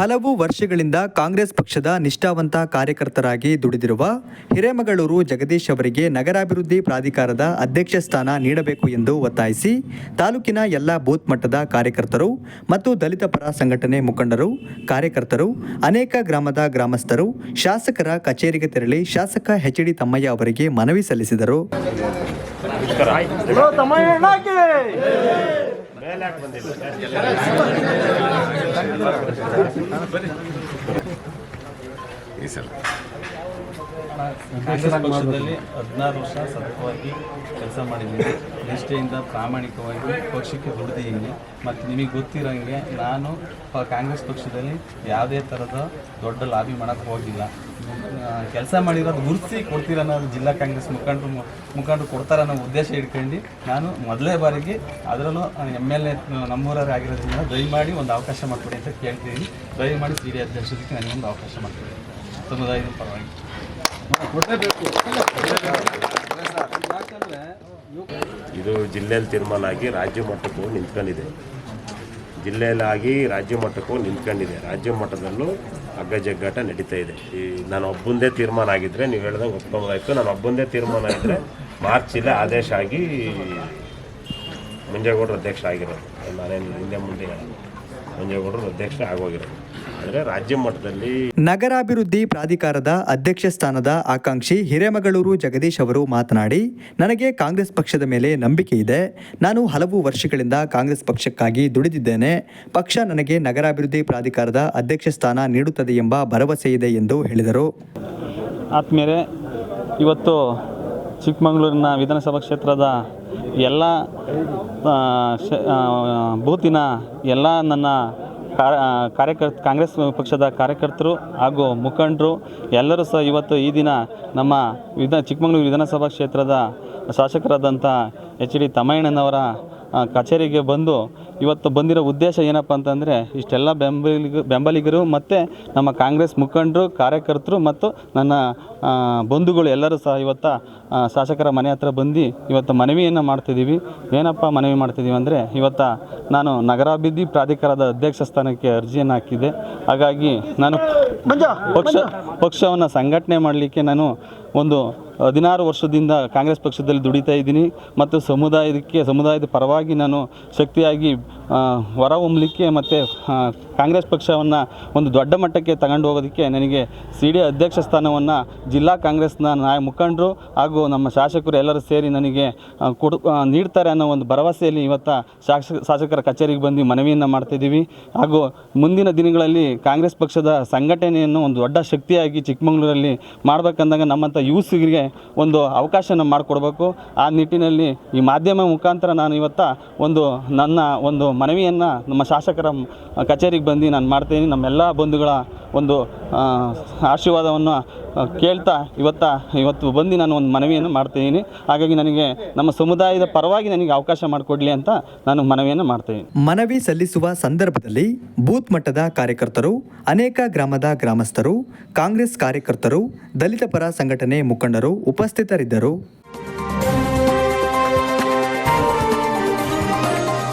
ಹಲವು ವರ್ಷಗಳಿಂದ ಕಾಂಗ್ರೆಸ್ ಪಕ್ಷದ ನಿಷ್ಠಾವಂತ ಕಾರ್ಯಕರ್ತರಾಗಿ ದುಡಿದಿರುವ ಹಿರೇಮಗಳೂರು ಜಗದೀಶ್ ಅವರಿಗೆ ನಗರಾಭಿವೃದ್ಧಿ ಪ್ರಾಧಿಕಾರದ ಅಧ್ಯಕ್ಷ ಸ್ಥಾನ ನೀಡಬೇಕು ಎಂದು ಒತ್ತಾಯಿಸಿ ತಾಲೂಕಿನ ಎಲ್ಲ ಬೂತ್ ಮಟ್ಟದ ಕಾರ್ಯಕರ್ತರು ಮತ್ತು ದಲಿತ ಪರ ಸಂಘಟನೆ ಮುಖಂಡರು ಕಾರ್ಯಕರ್ತರು ಅನೇಕ ಗ್ರಾಮದ ಗ್ರಾಮಸ್ಥರು ಶಾಸಕರ ಕಚೇರಿಗೆ ತೆರಳಿ ಶಾಸಕ ಎಚ್ ಡಿ ತಮ್ಮಯ್ಯ ಅವರಿಗೆ ಮನವಿ ಸಲ್ಲಿಸಿದರು. ಬ್ರೋ ಸಲ. ಕಾಂಗ್ರೆಸ್ ಪಕ್ಷದಲ್ಲಿ ಹದಿನಾರು ವರ್ಷ ಸತತವಾಗಿ ಕೆಲಸ ಮಾಡಿದ್ದೀನಿ. ನಿಷ್ಠೆಯಿಂದ ಪ್ರಾಮಾಣಿಕವಾಗಿ ಪಕ್ಷಕ್ಕೆ ದುಡಿದಿದ್ದೀನಿ ಮತ್ತು ನಿಮಗೆ ಗೊತ್ತಿರೋಂಗೆ ನಾನು ಕಾಂಗ್ರೆಸ್ ಪಕ್ಷದಲ್ಲಿ ಯಾವುದೇ ಥರದ ದೊಡ್ಡ ಲಾಬಿ ಮಾಡೋಕ್ಕೆ ಹೋಗಿಲ್ಲ. ಕೆಲಸ ಮಾಡಿರೋದು ಗುರುತಿಸಿ ಕೊಡ್ತೀರ ಅನ್ನೋದು ಜಿಲ್ಲಾ ಕಾಂಗ್ರೆಸ್ ಮುಖಂಡರು ಮುಖಂಡರು ಕೊಡ್ತಾರನ್ನೋ ಉದ್ದೇಶ ಇಟ್ಕೊಂಡು ನಾನು ಮೊದಲೇ ಬಾರಿಗೆ ಅದರಲ್ಲೂ ಎಂ ಎಲ್ ಎ ನಮ್ಮೂರವರೇ ಆಗಿರೋದ್ರಿಂದ ದಯಮಾಡಿ ಒಂದು ಅವಕಾಶ ಮಾಡಿಕೊಡಿ ಅಂತ ಕೇಳ್ತೀನಿ. ದಯಮಾಡಿ ಸಿ ಡಿ ಅಧ್ಯಕ್ಷರಿಗೆ ನನಗೊಂದು ಅವಕಾಶ ಮಾಡಿಕೊಡಿ. ಸಮುದಾಯದ ಪರವಾಗಿ. ಇದು ಜಿಲ್ಲೆಯಲ್ಲಿ ತೀರ್ಮಾನ ಆಗಿ ರಾಜ್ಯ ಮಟ್ಟಕ್ಕೂ ನಿಂತ್ಕೊಂಡಿದೆ. ಜಿಲ್ಲೆಯಲ್ಲಾಗಿ ರಾಜ್ಯ ಮಟ್ಟಕ್ಕೂ ನಿಂತ್ಕೊಂಡಿದೆ. ರಾಜ್ಯ ಮಟ್ಟದಲ್ಲೂ ಹಗ್ಗ ಜಗ್ಗಾಟ ನಡೀತಾ ಇದೆ. ಈ ನಾನು ಒಬ್ಬಂದೇ ತೀರ್ಮಾನ ಆಗಿದ್ದರೆ ನೀವು ಹೇಳ್ದಂಗೆ ಒಪ್ಕೊಂಬಾಯ್ತು. ನಾನು ಒಬ್ಬಂದೇ ತೀರ್ಮಾನ ಆಗಿದ್ದರೆ ಇಲ್ಲ ಆದೇಶ ಆಗಿ ಮುಂಜೇಗೌಡರು ಅಧ್ಯಕ್ಷ ಆಗಿರೋದು. ನಾನೇನು ಹಿಂದೆ ಮುಂದೆ ಹೇಳಲ್ಲ. ಮುಂಜೇಗೌಡರು ಅಧ್ಯಕ್ಷ ಆಗೋಗಿರೋದು. ಆದರೆ ರಾಜ್ಯ ಮಟ್ಟದಲ್ಲಿ ನಗರಾಭಿವೃದ್ಧಿ ಪ್ರಾಧಿಕಾರದ ಅಧ್ಯಕ್ಷ ಸ್ಥಾನದ ಆಕಾಂಕ್ಷಿ ಹಿರೇಮಗಳೂರು ಜಗದೀಶ್ ಅವರು ಮಾತನಾಡಿ ನನಗೆ ಕಾಂಗ್ರೆಸ್ ಪಕ್ಷದ ಮೇಲೆ ನಂಬಿಕೆ ಇದೆ. ನಾನು ಹಲವು ವರ್ಷಗಳಿಂದ ಕಾಂಗ್ರೆಸ್ ಪಕ್ಷಕ್ಕಾಗಿ ದುಡಿದಿದ್ದೇನೆ. ಪಕ್ಷ ನನಗೆ ನಗರಾಭಿವೃದ್ಧಿ ಪ್ರಾಧಿಕಾರದ ಅಧ್ಯಕ್ಷ ಸ್ಥಾನ ನೀಡುತ್ತದೆ ಎಂಬ ಭರವಸೆ ಇದೆ ಎಂದು ಹೇಳಿದರು. ಆತ್ಮೇಲೆ ಇವತ್ತು ಚಿಕ್ಕಮಗಳೂರಿನ ವಿಧಾನಸಭಾ ಕ್ಷೇತ್ರದ ಎಲ್ಲ ಬೂತಿನ ಎಲ್ಲ ನನ್ನ ಕಾರ್ಯ ಕಾರ್ಯಕರ್ತ, ಕಾಂಗ್ರೆಸ್ ಪಕ್ಷದ ಕಾರ್ಯಕರ್ತರು ಹಾಗೂ ಮುಖಂಡರು ಎಲ್ಲರೂ ಸಹ ಇವತ್ತು ಈ ದಿನ ನಮ್ಮ ವಿಧ, ಚಿಕ್ಕಮಗಳೂರು ವಿಧಾನಸಭಾ ಕ್ಷೇತ್ರದ ಶಾಸಕರಾದಂಥ ಎಚ್ ಡಿ ತಮ್ಮಯ್ಯಣ್ಣನವರ ಕಚೇರಿಗೆ ಬಂದು ಇವತ್ತು ಬಂದಿರೋ ಉದ್ದೇಶ ಏನಪ್ಪ ಅಂತಂದರೆ ಇಷ್ಟೆಲ್ಲ ಬೆಂಬಲಿಗ ಬೆಂಬಲಿಗರು ಮತ್ತು ನಮ್ಮ ಕಾಂಗ್ರೆಸ್ ಮುಖಂಡರು ಕಾರ್ಯಕರ್ತರು ಮತ್ತು ನನ್ನ ಬಂಧುಗಳು ಎಲ್ಲರೂ ಸಹ ಇವತ್ತು ಶಾಸಕರ ಮನೆ ಹತ್ರ ಬಂದು ಇವತ್ತು ಮನವಿಯನ್ನು ಮಾಡ್ತಿದ್ದೀವಿ. ಏನಪ್ಪ ಮನವಿ ಮಾಡ್ತಿದ್ದೀವಿ ಅಂದರೆ ಇವತ್ತು ನಾನು ನಗರಾಭಿವೃದ್ಧಿ ಪ್ರಾಧಿಕಾರದ ಅಧ್ಯಕ್ಷ ಸ್ಥಾನಕ್ಕೆ ಅರ್ಜಿಯನ್ನು ಹಾಕಿದ್ದೆ. ಹಾಗಾಗಿ ನಾನು ಪಕ್ಷ ಪಕ್ಷವನ್ನು ಸಂಘಟನೆ ಮಾಡಲಿಕ್ಕೆ ನಾನು ಒಂದು ಹದಿನಾರು ವರ್ಷದಿಂದ ಕಾಂಗ್ರೆಸ್ ಪಕ್ಷದಲ್ಲಿ ದುಡಿತಾ ಇದ್ದೀನಿ ಮತ್ತು ಸಮುದಾಯಕ್ಕೆ, ಸಮುದಾಯದ ಪರವಾಗಿ ನಾನು ಶಕ್ತಿಯಾಗಿ ಹೊರಹೊಮ್ಮಲಿಕ್ಕೆ ಮತ್ತು ಕಾಂಗ್ರೆಸ್ ಪಕ್ಷವನ್ನು ಒಂದು ದೊಡ್ಡ ಮಟ್ಟಕ್ಕೆ ತಗೊಂಡು ಹೋಗೋದಕ್ಕೆ ನನಗೆ ಸಿ ಡಿ ಅಧ್ಯಕ್ಷ ಸ್ಥಾನವನ್ನು ಜಿಲ್ಲಾ ಕಾಂಗ್ರೆಸ್ನ ನಾಯ ಮುಖಂಡರು ಹಾಗೂ ನಮ್ಮ ಶಾಸಕರು ಎಲ್ಲರೂ ಸೇರಿ ನನಗೆ ಕೊಡು ನೀಡ್ತಾರೆ ಅನ್ನೋ ಒಂದು ಭರವಸೆಯಲ್ಲಿ ಇವತ್ತು ಶಾಸಕ ಶಾಸಕರ ಕಚೇರಿಗೆ ಬಂದು ಮನವಿಯನ್ನು ಮಾಡ್ತಿದ್ದೀವಿ ಹಾಗೂ ಮುಂದಿನ ದಿನಗಳಲ್ಲಿ ಕಾಂಗ್ರೆಸ್ ಪಕ್ಷದ ಸಂಘಟನೆಯನ್ನು ಒಂದು ದೊಡ್ಡ ಶಕ್ತಿಯಾಗಿ ಚಿಕ್ಕಮಗಳೂರಲ್ಲಿ ಮಾಡಬೇಕಂದಾಗ ನಮ್ಮಂಥ ಯೂತ್ಸ್ಗೆ ಒಂದು ಅವಕಾಶನ ಮಾಡಿಕೊಡ್ಬೇಕು. ಆ ನಿಟ್ಟಿನಲ್ಲಿ ಈ ಮಾಧ್ಯಮ ಮುಖಾಂತರ ನಾನು ಇವತ್ತು ಒಂದು ನನ್ನ ಒಂದು ಮನವಿಯನ್ನು ನಮ್ಮ ಶಾಸಕರ ಕಚೇರಿಗೆ ಬಂದು ನಾನು ಮಾಡ್ತೀನಿ. ನಮ್ಮೆಲ್ಲ ಬಂಧುಗಳ ಒಂದು ಆಶೀರ್ವಾದವನ್ನು ಕೇಳ್ತಾ ಇವತ್ತ, ಇವತ್ತು ಬಂದು ನಾನು ಒಂದು ಮನವಿಯನ್ನು ಮಾಡ್ತಿದ್ದೀನಿ. ಹಾಗಾಗಿ ನನಗೆ ನಮ್ಮ ಸಮುದಾಯದ ಪರವಾಗಿ ನನಗೆ ಅವಕಾಶ ಮಾಡಿಕೊಡ್ಲಿ ಅಂತ ನಾನು ಮನವಿಯನ್ನು ಮಾಡ್ತೀನಿ ಮನವಿ ಸಲ್ಲಿಸುವ ಸಂದರ್ಭದಲ್ಲಿ ಬೂತ್ ಮಟ್ಟದ ಕಾರ್ಯಕರ್ತರು, ಅನೇಕ ಗ್ರಾಮದ ಗ್ರಾಮಸ್ಥರು, ಕಾಂಗ್ರೆಸ್ ಕಾರ್ಯಕರ್ತರು, ದಲಿತ ಪರ ಸಂಘಟನೆ ಮುಖಂಡರು ಉಪಸ್ಥಿತರಿದ್ದರು.